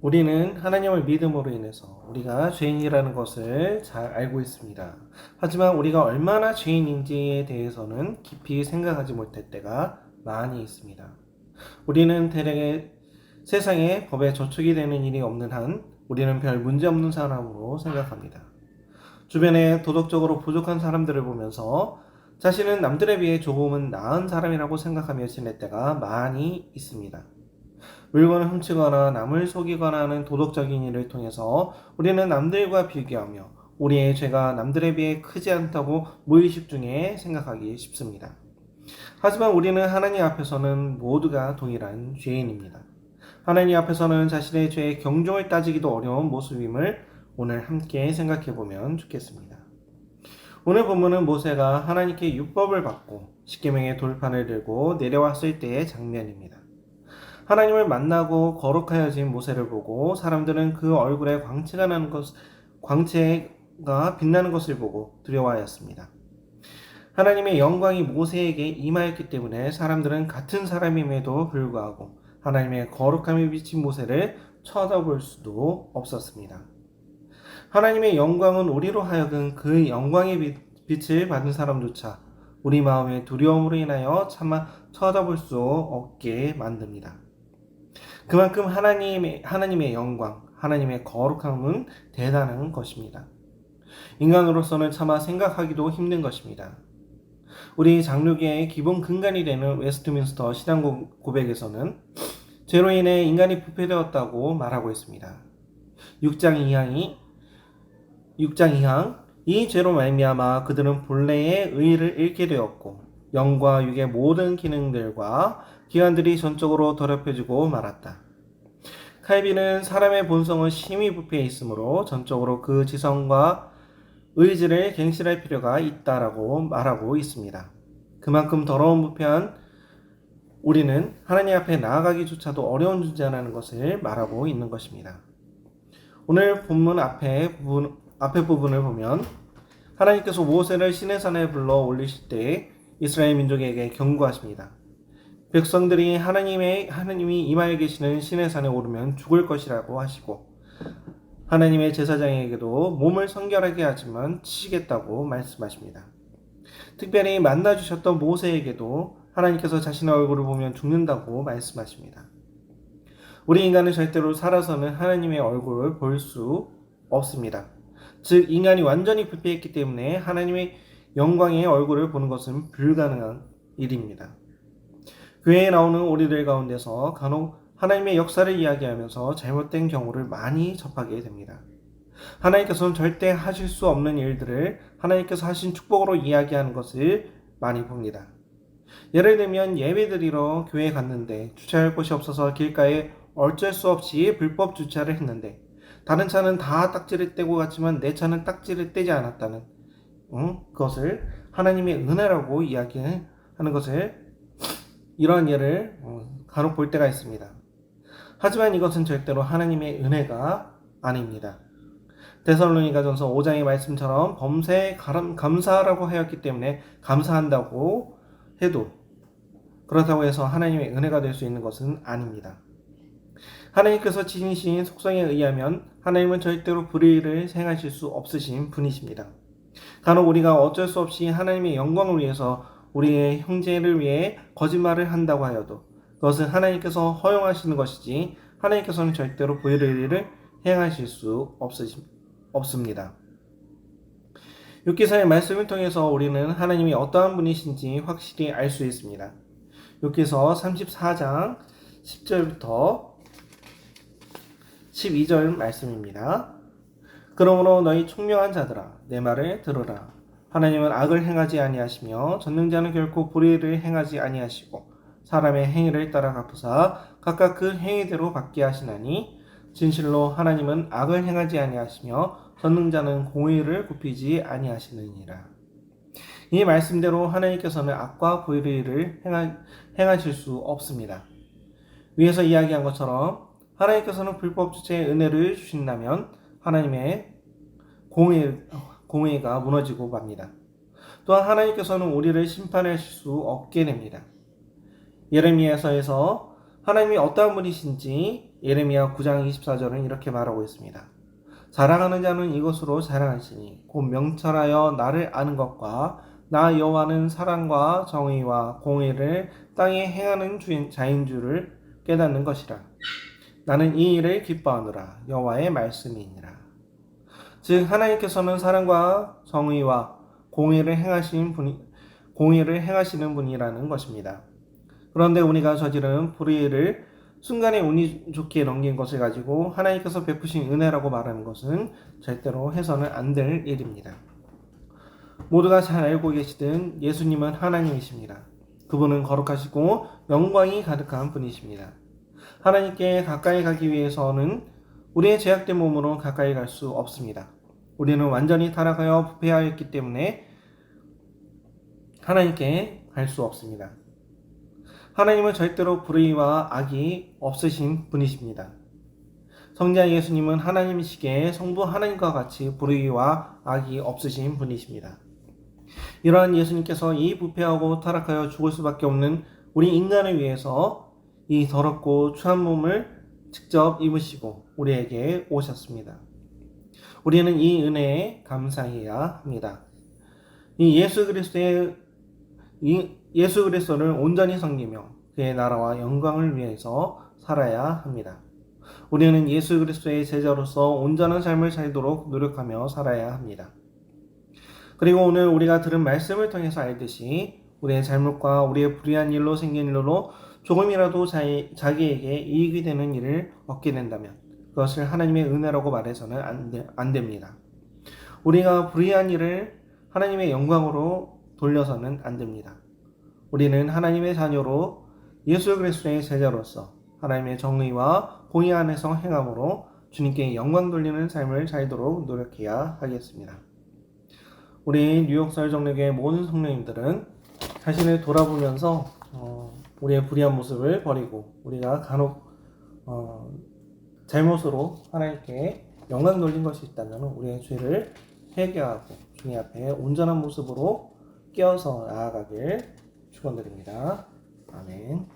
우리는 하나님을 믿음으로 인해서 우리가 죄인이라는 것을 잘 알고 있습니다. 하지만 우리가 얼마나 죄인인지에 대해서는 깊이 생각하지 못할 때가 많이 있습니다. 우리는 대략의 세상에 법에 저촉이 되는 일이 없는 한 우리는 별 문제 없는 사람으로 생각합니다. 주변에 도덕적으로 부족한 사람들을 보면서 자신은 남들에 비해 조금은 나은 사람이라고 생각하며 지낼 때가 많이 있습니다. 물건을 훔치거나 남을 속이거나 하는 도덕적인 일을 통해서 우리는 남들과 비교하며 우리의 죄가 남들에 비해 크지 않다고 무의식 중에 생각하기 쉽습니다. 하지만 우리는 하나님 앞에서는 모두가 동일한 죄인입니다. 하나님 앞에서는 자신의 죄의 경종을 따지기도 어려운 모습임을 오늘 함께 생각해 보면 좋겠습니다. 오늘 본문은 모세가 하나님께 율법을 받고 십계명의 돌판을 들고 내려왔을 때의 장면입니다. 하나님을 만나고 거룩하여진 모세를 보고 사람들은 그 얼굴에 광채가 나는 것, 광채가 빛나는 것을 보고 두려워하였습니다. 하나님의 영광이 모세에게 임하였기 때문에 사람들은 같은 사람임에도 불구하고 하나님의 거룩함이 비친 모세를 쳐다볼 수도 없었습니다. 하나님의 영광은 우리로 하여금 그 영광의 빛을 받은 사람조차 우리 마음의 두려움으로 인하여 차마 쳐다볼 수 없게 만듭니다. 그만큼 하나님의, 하나님의 영광, 하나님의 거룩함은 대단한 것입니다. 인간으로서는 차마 생각하기도 힘든 것입니다. 우리 장로계의 기본 근간이 되는 웨스트민스터 신앙 고백에서는 죄로 인해 인간이 부패되었다고 말하고 있습니다. 6장 2항이 6장 2항 이 죄로 말미암아 그들은 본래의 의를 잃게 되었고 영과 육의 모든 기능들과 기관들이 전적으로 더럽혀지고 말았다. 칼빈은 사람의 본성은 심히 부패해 있으므로 전적으로 그 지성과 의지를 갱신할 필요가 있다라고 말하고 있습니다. 그만큼 더러운 부패한 우리는 하나님 앞에 나아가기조차도 어려운 존재라는 것을 말하고 있는 것입니다. 오늘 본문 앞에 부분, 앞에 부분을 보면 하나님께서 모세를 시내산에 불러 올리실 때 이스라엘 민족에게 경고하십니다. 백성들이 하나님의 하나님이 임하여 계시는 시내산에 오르면 죽을 것이라고 하시고 하나님의 제사장에게도 몸을 성결하게 하지만 치시겠다고 말씀하십니다. 특별히 만나 주셨던 모세에게도 하나님께서 자신의 얼굴을 보면 죽는다고 말씀하십니다. 우리 인간은 절대로 살아서는 하나님의 얼굴을 볼 수 없습니다. 즉 인간이 완전히 부패했기 때문에 하나님의 영광의 얼굴을 보는 것은 불가능한 일입니다. 교회에 나오는 우리들 가운데서 간혹 하나님의 역사를 이야기하면서 잘못된 경우를 많이 접하게 됩니다. 하나님께서는 절대 하실 수 없는 일들을 하나님께서 하신 축복으로 이야기하는 것을 많이 봅니다. 예를 들면 예배 드리러 교회에 갔는데 주차할 곳이 없어서 길가에 어쩔 수 없이 불법 주차를 했는데 다른 차는 다 딱지를 떼고 갔지만 내 차는 딱지를 떼지 않았다는 응? 그것을 하나님의 은혜라고 이야기하는 것을 이러한 예를 어, 간혹 볼 때가 있습니다. 하지만 이것은 절대로 하나님의 은혜가 아닙니다. 데살로니가전서 5장의 말씀처럼 범사에 감사하라고 하였기 때문에 감사한다고 해도 그렇다고 해서 하나님의 은혜가 될 수 있는 것은 아닙니다. 하나님께서 지니신 속성에 의하면 하나님은 절대로 불의를 행하실 수 없으신 분이십니다. 간혹 우리가 어쩔 수 없이 하나님의 영광을 위해서 우리의 형제를 위해 거짓말을 한다고 하여도 그것은 하나님께서 허용하시는 것이지 하나님께서는 절대로 불의를 행하실 수 없으십, 없습니다. 욥기서의 말씀을 통해서 우리는 하나님이 어떠한 분이신지 확실히 알 수 있습니다. 욥기서 34장 10절부터 12절 말씀입니다. 그러므로 너희 총명한 자들아 내 말을 들으라 하나님은 악을 행하지 아니하시며 전능자는 결코 불의를 행하지 아니하시고 사람의 행위를 따라 갚으사 각각 그 행위대로 받게 하시나니 진실로 하나님은 악을 행하지 아니하시며 전능자는 공의를 굽히지 아니하시느니라. 이 말씀대로 하나님께서는 악과 불의를 행하, 행하실 수 없습니다. 위에서 이야기한 것처럼 하나님께서는 불법 주체의 은혜를 주신다면 하나님의 공의, 공의가 무너지고 맙니다. 또한 하나님께서는 우리를 심판하실 수 없게 됩니다. 예레미야서에서 하나님이 어떠한 분이신지 예레미야 9장 24절은 이렇게 말하고 있습니다. 자랑하는 자는 이것으로 자랑하시니 곧 명철하여 나를 아는 것과 나 여호와는 사랑과 정의와 공의를 땅에 행하는 주인 자인 줄을 깨닫는 것이라. 나는 이 일을 기뻐하노라 여호와의 말씀이니라. 즉 하나님께서는 사랑과 정의와 공의를 행하신 분이 공의를 행하시는 분이라는 것입니다. 그런데 우리가 저지른 불의를 순간에 운이 좋게 넘긴 것을 가지고 하나님께서 베푸신 은혜라고 말하는 것은 절대로 해서는 안 될 일입니다. 모두가 잘 알고 계시든 예수님은 하나님이십니다. 그분은 거룩하시고 영광이 가득한 분이십니다. 하나님께 가까이 가기 위해서는 우리의 제약된 몸으로 가까이 갈 수 없습니다. 우리는 완전히 타락하여 부패하였기 때문에 하나님께 갈 수 없습니다. 하나님은 절대로 불의와 악이 없으신 분이십니다. 성자 예수님은 하나님이시기에 성부 하나님과 같이 불의와 악이 없으신 분이십니다. 이러한 예수님께서 이 부패하고 타락하여 죽을 수밖에 없는 우리 인간을 위해서 이 더럽고 추한 몸을 직접 입으시고 우리에게 오셨습니다. 우리는 이 은혜에 감사해야 합니다. 이 예수 그리스도의 이 예수 그리스도를 온전히 섬기며 그의 나라와 영광을 위해서 살아야 합니다. 우리는 예수 그리스도의 제자로서 온전한 삶을 살도록 노력하며 살아야 합니다. 그리고 오늘 우리가 들은 말씀을 통해서 알듯이 우리의 잘못과 우리의 불의한 일로 생긴 일로 조금이라도 자기, 자기에게 이익이 되는 일을 얻게 된다면 그것을 하나님의 은혜라고 말해서는 안, 되, 안 됩니다. 우리가 불의한 일을 하나님의 영광으로 돌려서는 안 됩니다. 우리는 하나님의 자녀로 예수 그리스도의 제자로서 하나님의 정의와 공의 안에서 행함으로 주님께 영광 돌리는 삶을 살도록 노력해야 하겠습니다. 우리 뉴욕 설정력의 모든 성령님들은 자신을 돌아보면서 어, 우리의 불의한 모습을 버리고 우리가 간혹 어, 잘못으로 하나님께 영광 돌린 것이 있다면 우리의 죄를 회개하고 주님 앞에 온전한 모습으로 깨어서 나아가길 축원드립니다. 아멘.